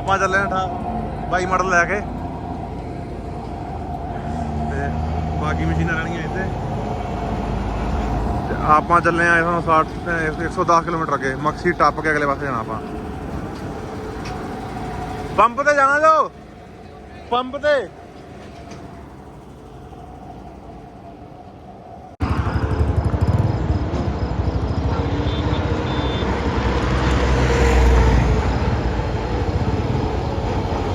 ਆਪਾਂ ਚੱਲੇ ਹਾਂ ਠਾ ਬਾਈ ਮਾਡਲ ਲੈ ਕੇ। ਤੇ ਬਾਕੀ ਮਸ਼ੀਨਾਂ ਰਹਿਣੀਆਂ ਇੱਥੇ। ਤੇ ਆਪਾਂ ਚੱਲੇ ਆ ਇਥੋਂ 60 110 ਕਿਲੋਮੀਟਰ ਅੱਗੇ। ਮਕਸੀ ਟੱਪ ਕੇ ਅਗਲੇ ਪਾਸੇ ਜਾਣਾ ਆਪਾਂ। ਪੰਪ ਤੇ ਜਾਣਾ ਜੋ। ਪੰਪ ਤੇ।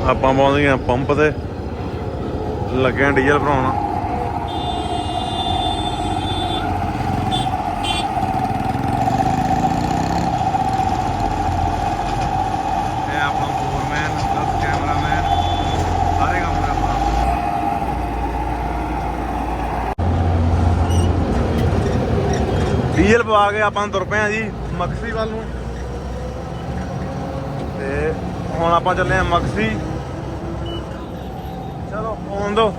ਆਪਾਂ ਪਹੁੰਚ ਗਏ ਹਾਂ ਪੰਪ ਤੇ। ਲੱਗੇ ਹਾਂ ਡੀਜ਼ਲ ਭਰਾਉਣ। ਕੈਮਰਾਮੈਨ ਸਾਰੇ ਕੰਮ ਆਪਣਾ। ਡੀਜ਼ਲ ਪਵਾ ਕੇ ਆਪਾਂ ਤੁਰ ਪਏ ਆ ਜੀ, ਮਕਸੀ ਵੱਲ ਨੂੰ। ਤੇ ਹੁਣ ਆਪਾਂ ਚੱਲੇ ਆ ਮਕਸੀ। ਚਲੋ ਆਉਣ ਦੋ।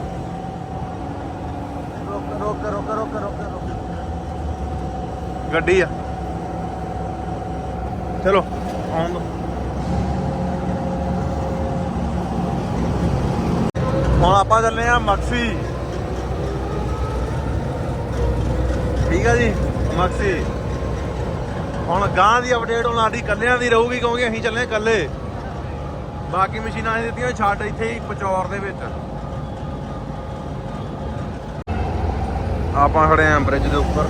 ਰੋਕ ਰੋਕ ਰੋਕ ਰੋਕ ਰੋਕ ਰੋਕ। ਗੱਡੀ ਆ। ਚਲੋ ਆਉਣ ਦੋ। ਹੁਣ ਆਪਾਂ ਚੱਲੇ ਆ ਮਕਸੀ। ਠੀਕ ਆ ਜੀ ਮਕਸੀ। ਹੁਣ ਗਾਂ ਦੀ ਅਪਡੇਟ ਹੁਣ ਸਾਡੀ ਕੱਲਿਆਂ ਦੀ ਰਹੂਗੀ ਕਿਉਂਕਿ ਅਸੀਂ ਚੱਲੇ ਕੱਲੇ ਬਾਕੀ ਮਸ਼ੀਨਾਂ ਨੇ ਦਿੱਤੀਆਂ ਛੱਡ ਇੱਥੇ ਹੀ ਪਚੌਰ ਦੇ ਵਿੱਚ। ਆਪਾਂ ਖੜੇ ਆਂ ਬ੍ਰਿਜ ਦੇ ਉੱਪਰ।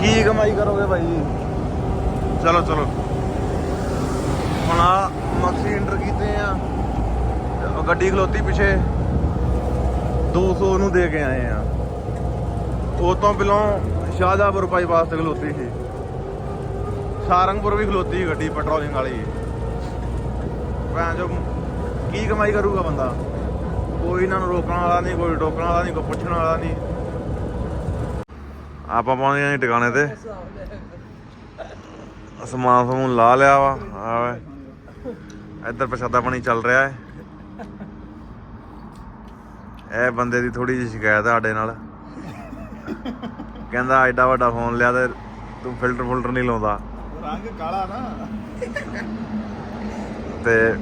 ਕੀ ਕਮਾਈ ਕਰੋਗੇ ਭਾਈ ਚਲੋ ਚਲੋ। ਹੁਣ ਆ ਮਕਸੀ ਇੰਟਰ ਕੀਤੇ ਆ। ਗੱਡੀ ਖਲੋਤੀ ਪਿੱਛੇ। 200 ਨੂੰ ਦੇ ਕੇ ਆਏ ਆ। ਉਹ ਤੋਂ ਪਹਿਲਾਂ ਸ਼ਾਹਜਾਪੁਰ ਬਾਈਪਾਸ ਤੇ ਖਲੋਤੀ ਸੀ। ਸਾਰੰਗਪੁਰ ਵੀ ਖਲੋਤੀ ਸੀ ਗੱਡੀ ਪੈਟਰੋਲਿੰਗ ਵਾਲੀ। ਭੈਣ ਜੋ ਕੀ ਕਮਾਈ ਕਰੂਗਾ ਬੰਦਾ? ਕੋਈ ਇਹਨਾਂ ਨੂੰ ਰੋਕਣ ਵਾਲਾ ਨਹੀਂ, ਕੋਈ ਟੋਕਣ ਵਾਲਾ ਨਹੀਂ, ਕੋਈ ਪੁੱਛਣ ਵਾਲਾ ਨਹੀਂ। ਆਪਾਂ ਪਹੁੰਚ ਗਏ ਟਿਕਾਣੇ ਤੇ। ਸਮਾਨ ਸਮੂਨ ਲਾ ਲਿਆ ਵਾ ਆਵੇ ਇੱਧਰ ਪ੍ਰਸ਼ਾਦਾ ਪਾਣੀ ਚੱਲ ਰਿਹਾ ਹੈ ਇਹ ਬੰਦੇ ਦੀ ਥੋੜੀ ਜਿਹੀ ਸ਼ਿਕਾਇਤ ਆ ਸਾਡੇ ਨਾਲ। ਕਹਿੰਦਾ ਐਡਾ ਵੱਡਾ ਫੋਨ ਲਿਆ ਤੇ ਤੂੰ ਫਿਲਟਰ ਫੁਲਟਰ ਨਹੀਂ ਲਾਉਂਦਾ। ਰੰਗ ਕਾਲਾ ਨਾ। ਤੇ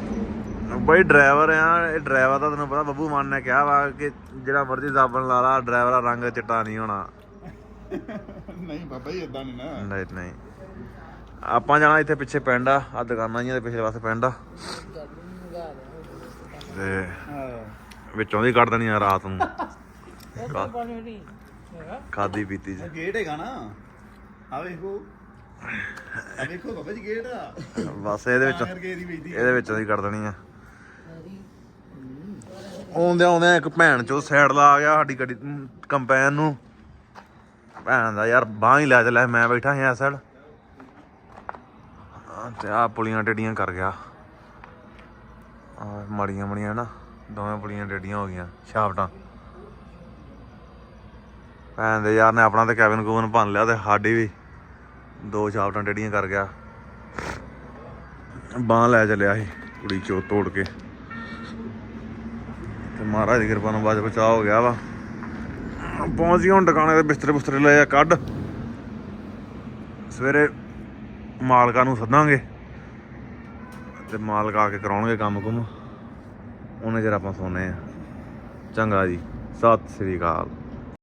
ਬਈ ਡਰਾਈਵਰ ਆ ਇਹ ਡਰਾਈਵਰ ਦਾ ਤੈਨੂੰ ਪਤਾ ਬੱਬੂ ਮਾਨ ਨੇ ਕਿਹਾ ਵਾ ਕਿ ਜਿਹੜਾ ਮਰਜ਼ੀ ਸਾਬਣ ਲਾ ਲਾ ਡਰਾਈਵਰ ਦਾ ਰੰਗ ਚਿੱਟਾ ਨਹੀਂ ਹੋਣਾ। ਨਹੀਂ ਬਾਬਾ ਜੀ ਇਦਾਂ ਨਹੀਂ ਨਾ। ਨਹੀਂ ਨਹੀਂ। ਆਪਾਂ ਜਾਣਾ ਇੱਥੇ ਪਿੱਛੇ ਪਿੰਡ ਆ ਆ ਦੁਕਾਨਾਂ ਜੀਆਂ ਦੇ ਪਿਛਲੇ ਪਾਸੇ ਪਿੰਡ ਆ। ਤੇ ਵਿੱਚੋਂ ਦੀ ਕੱਢ ਦੇਣੀ ਆ ਰਾਤ ਨੂੰ। ਖਾਦੀ ਪੀਤੀ ਚ ਗੇਟ ਹੈਗਾ ਨਾ। ਆ ਵੇਖੋ। ਆ ਵੇਖੋ ਬਾਬਾ ਜੀ ਗੇਟ ਆ। ਬਸ ਇਹਦੇ ਵਿੱਚ ਇਹਦੀ ਵਿੱਚੋਂ ਦੀ ਕੱਢ ਦੇਣੀ ਆ। ਆਉਂਦੇ ਆਉਂਦੇ ਇੱਕ ਭੈਣ ਚੋ ਸਾਈਡ ਲਾ ਗਿਆ ਸਾਡੀ ਗੱਡੀ ਕੰਪੈਨ ਨੂੰ। ਭੈਣ ਦਾ ਯਾਰ ਬਾਹ ਹੀ ਲੈ ਚੱਲਿਆ ਮੈਂ ਬੈਠਾ ਹਾਂ ਸਾਈਡ ਤੇ ਆ ਪੁਲੀਆਂ ਟੇਡੀਆਂ ਕਰ ਗਿਆ। ਆ ਮੜੀਆਂ ਮੜੀਆਂ ਨਾ ਦੋਵੇਂ ਪੁਲੀਆਂ ਟੇਡੀਆਂ ਹੋ ਗਈਆਂ ਛਾਪਟਾਂ। ਭੈਣ ਦੇ ਯਾਰ ਨੇ ਆਪਣਾ ਤੇ ਕੈਬਨ ਕੂਬਨ ਭੰਨ ਲਿਆ ਤੇ ਸਾਡੀ ਵੀ ਦੋ ਛਾਪਟਾਂ ਟੇਡੀਆਂ ਕਰ ਗਿਆ। ਬਾਹ ਲੈ ਚਲਿਆ ਸੀ ਕੁੜੀ ਚੋ ਤੋੜ ਕੇ। ਤੇ ਮਹਾਰਾਜ ਦੀ ਕਿਰਪਾ ਨਾਲ ਬਾਜ ਬਚਾ ਹੋ ਗਿਆ ਵਾ। ਪਹੁੰਚ ਗਏ ਹੁਣ ਟਿਕਾਣੇ ਦੇ ਬਿਸਤਰੇ ਬੁਸਤਰੇ ਲਏ ਆ ਕੱਢ। ਸਵੇਰੇ ਮਾਲਕਾਂ ਨੂੰ ਸੱਦਾਂਗੇ ਤੇ ਮਾਲਕ ਆ ਕੇ ਕਰਾਉਣਗੇ ਕੰਮ ਕੁਮ। ਉਹਨੇ ਜਰ ਆਪਾਂ ਸੋਨੇ ਆ। ਚੰਗਾ ਜੀ, ਸਤਿ ਸ੍ਰੀ ਅਕਾਲ।